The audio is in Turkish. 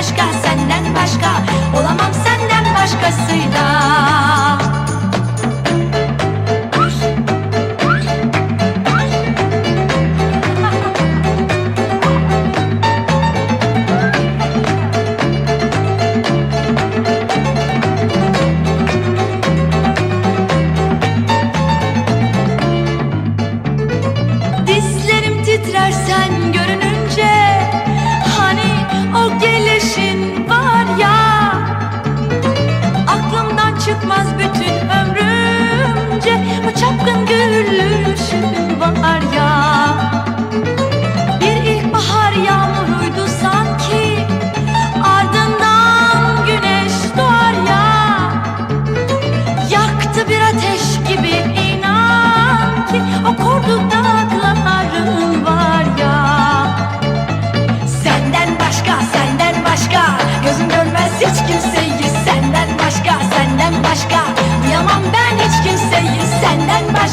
başka senden başka olamam senden başkasıyla. Dizlerim titrer sen görünür